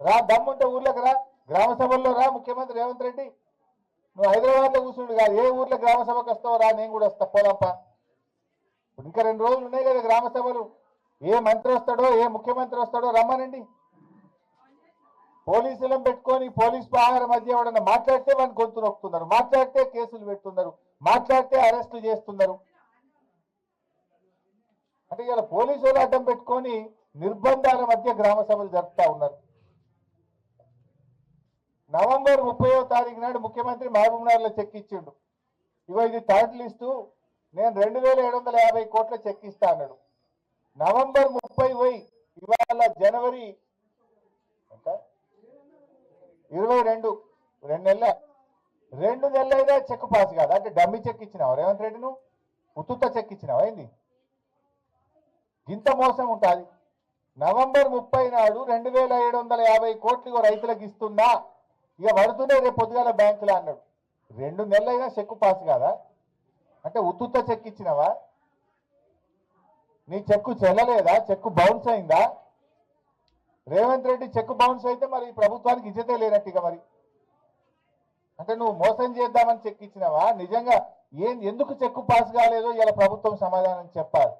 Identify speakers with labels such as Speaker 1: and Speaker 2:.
Speaker 1: రా దమ్ముంటే ఊర్లోకి రా. గ్రామ సభల్లో రా ముఖ్యమంత్రి రేవంత్ రెడ్డి. నువ్వు హైదరాబాద్లో కూర్చుండు కాదు ఏ ఊర్లో గ్రామ సభకు వస్తావో రా నేను కూడా వస్తా పోదాంపా. ఇంకా రెండు రోజులు ఉన్నాయి కదా గ్రామ సభలు. ఏ మంత్రి వస్తాడో ఏ ముఖ్యమంత్రి వస్తాడో రమ్మనండి. పోలీసులను పెట్టుకొని పోలీస్ పహార మధ్య ఎవడన్నా మాట్లాడితే వాడిని గొంతు నొక్కుతున్నారు. మాట్లాడితే కేసులు పెడుతున్నారు. మాట్లాడితే అరెస్టు చేస్తున్నారు. అంటే ఇలా పోలీసులు అడ్డం పెట్టుకొని నిర్బంధాల మధ్య గ్రామ సభలు జరుపుతా ఉన్నారు. నవంబర్ ముప్పయో తారీఖు నాడు ముఖ్యమంత్రి మహబూబ్నగర్ చెక్ ఇచ్చిండు. ఇగో ఇది థర్డ్ లిస్టు. నేను రెండు వేల ఏడు వందల యాభై కోట్ల చెక్ ఇస్తా అన్నాడు. నవంబర్ ముప్పై పోయి ఇవాళ జనవరి ఎంత? ఇరవై రెండు. రెండు నెలల. రెండు నెలలైనా చెక్ పాస్ కాదు. అంటే డమ్మి చెక్ ఇచ్చినావు రేవంత్ రెడ్డి నువ్వు ఉత్తుత్త చెక్ ఇచ్చినావు ఏంది? ఇంత మోసం ఉంటుంది. నవంబర్ ముప్పై నాడు రెండు వేల ఏడు వందల యాభై కోట్లు రైతులకు ఇస్తున్నా. ఇక పడుతుండే రేపు పొద్దుగాల బ్యాంకులో అన్నాడు. రెండు నెలలైనా చెక్కు పాస్ కాదా? అంటే ఉత్తుత్త చెక్ ఇచ్చినావా? నీ చెక్కు చెల్లలేదా? చెక్కు బౌన్స్ అయిందా? రేవంత్ రెడ్డి చెక్కు బౌన్స్ అయితే మరి ఈ ప్రభుత్వానికి ఇజ్జతే లేనట్టు ఇక మరి. అంటే నువ్వు మోసం చేద్దామని చెక్ ఇచ్చినావా? నిజంగా ఏం ఎందుకు చెక్కు పాస్ కాలేదో ఇలా ప్రభుత్వం సమాధానం చెప్పాలి.